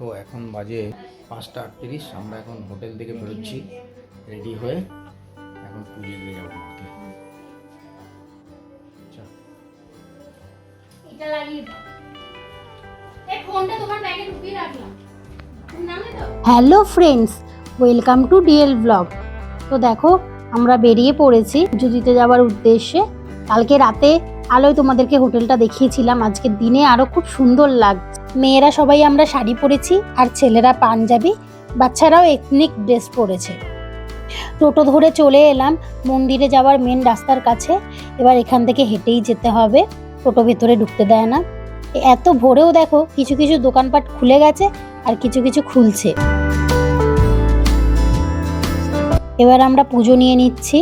দেখো এখন বাজে পাঁচটা আটত্রিশ। আমরা এখন হোটেল থেকে বেরোচ্ছি রেডি হয়ে এখন পুজো দিয়ে যাব মাকে এটা লাগিয়ে এই ফোনটা তোমার ব্যাগে ঢুকিয়ে রাখলাম। তুমি নামে তো hello friends welcome to DL blog. তো দেখো আমরা বেরিয়ে পড়েছি পুজো দিতে যাওয়ার উদ্দেশ্যে। কালকে রাতে আলোয় তোমাদেরকে হোটেলটা দেখিয়েছিলাম। আজকের দিনে আরও খুব সুন্দর লাগছে। মেয়েরা সবাই আমরা শাড়ি পরেছি আর ছেলেরা পাঞ্জাবি, বাচ্চারাও এথনিক ড্রেস পরেছে। টোটো ধরে চলে এলাম মন্দিরে যাওয়ার মেন রাস্তার কাছে। এবার এখান থেকে হেঁটেই যেতে হবে, টোটো ভেতরে ঢুকতে দেয় না। এত ভোরেও দেখো কিছু কিছু দোকানপাট খুলে গেছে আর কিছু কিছু খুলছে। এবার আমরা পুজো নিয়ে নিচ্ছি।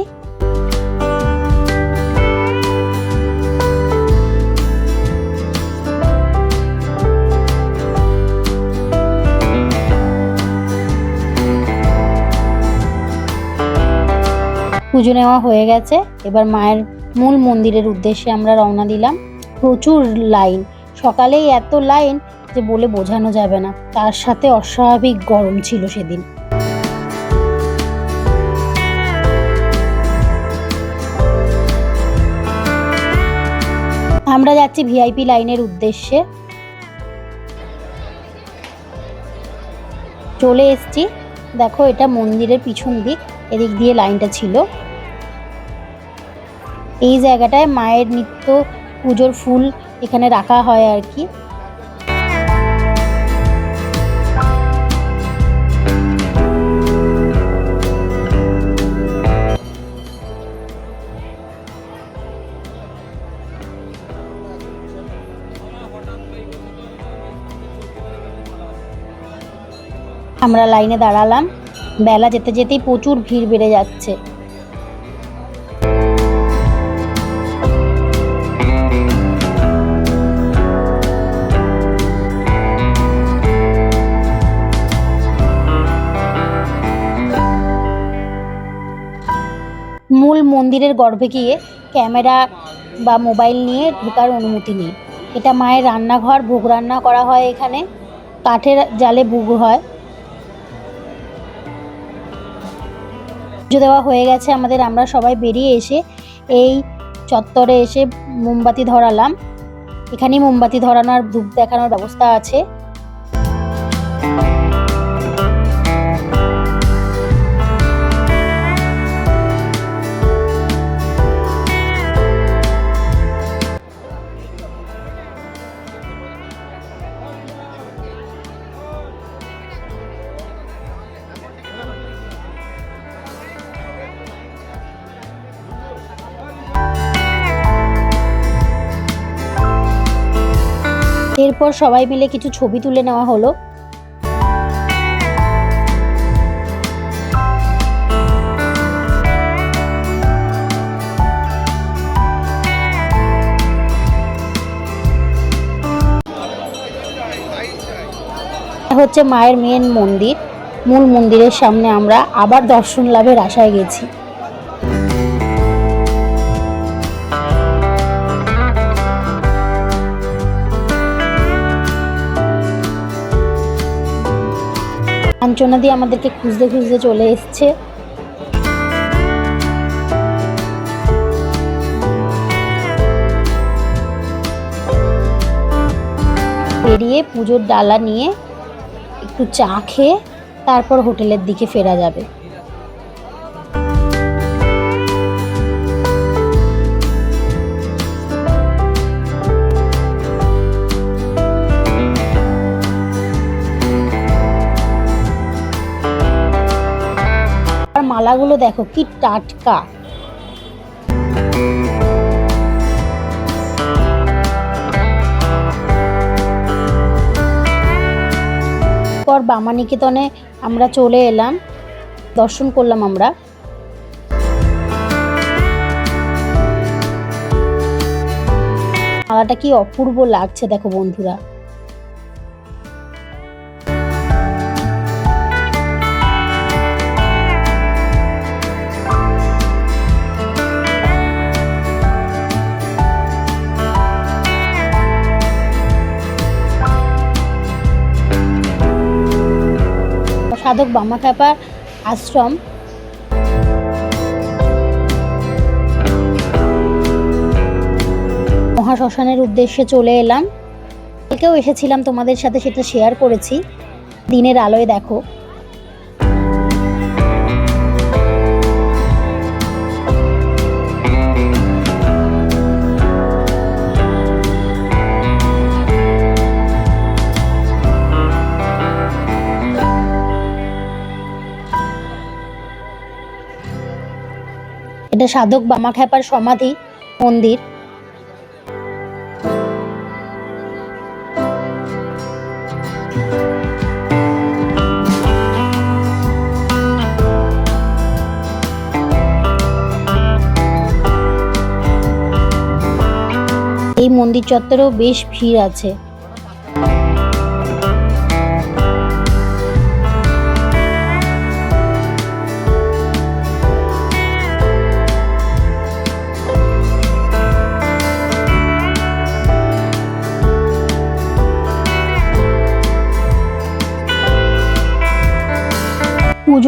পুজো নেওয়া হয়ে গেছে। এবার মায়ের মূল মন্দিরের উদ্দেশ্যে আমরা রওনা দিলাম। প্রচুর লাইন। সকালেই এত লাইন যে বলে বোঝানো যাবে না। তার সাথে অস্বাভাবিক গরম ছিল সেদিন। আমরা যাচ্ছি ভিআইপি লাইনের উদ্দেশ্যে। চলে এসছি দেখো, এটা মন্দিরের পিছন দিক, এদিক দিয়ে লাইনটা ছিল। এই জায়গাটায় মায়ের নিত্য পুজোর ফুল এখানে রাখা হয় আর কি। আমরা লাইনে দাঁড়ালাম। বেলা যেতে যেতেই প্রচুর ভিড় বেড়ে যাচ্ছে। মূল মন্দিরের গর্ভে গিয়ে ক্যামেরা বা মোবাইল নিয়ে ঢোকার অনুমতি নেই। এটা মায়ের রান্নাঘর, ভোগ রান্না করা হয় এখানে। কাঠের জালে ভোগ হয়। পুজো দেওয়া হয়ে গেছে, আমাদের আমরা সবাই বেরিয়ে এসে এই চত্বরে এসে মোমবাতি ধরালাম। এখানেই মোমবাতি ধরানোর, ধূপ দেখানোর ব্যবস্থা আছে। এরপর সবাই মিলে কিছু ছবি তুলে নেওয়া হলো। হচ্ছে মায়ের মেন মন্দির। মূল মন্দিরের সামনে আমরা আবার দর্শন লাভের আশায় গেছি। কাঞ্চনা দিয়ে আমাদেরকে খুঁজতে খুঁজতে চলে এসছে। বেরিয়ে পুজোর ডালা নিয়ে একটু চা খেয়ে তারপর হোটেলের দিকে ফেরা যাবে। আর দেখো, কি টাটকা। পর বামানিকেতনে আমরা চলে এলাম, দর্শন করলাম আমরা। মালাটা কি অপূর্ব লাগছে দেখো বন্ধুরা। সাধক বামাখ্যাপার আশ্রম। মহাশ্মশানের উদ্দেশ্যে চলে এলাম। কালকেও এসেছিলাম তোমাদের সাথে, সেটা শেয়ার করেছি। দিনের আলোয় দেখো। এটা সাধক বামাখ্যাপার সমাধি মন্দির। এই মন্দির চত্বরেও বেশ ভিড় আছে।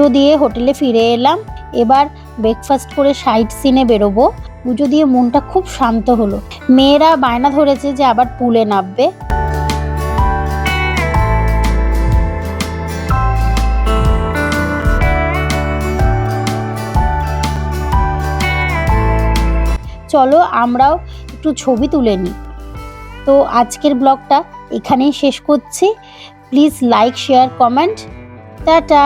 পুজো দিয়ে হোটেলে ফিরে এলাম। এবার ব্রেকফাস্ট করে সাইট সিনে বেরোবো। পুজো দিয়ে মনটা খুব শান্ত হলো। মেয়েরা বায়না ধরেছে যে আবার পুলে নামবে। চলো আমরাও একটু ছবি তুলে নিই। তো আজকের ব্লগটা এখানেই শেষ করছি। Please like share comment tata.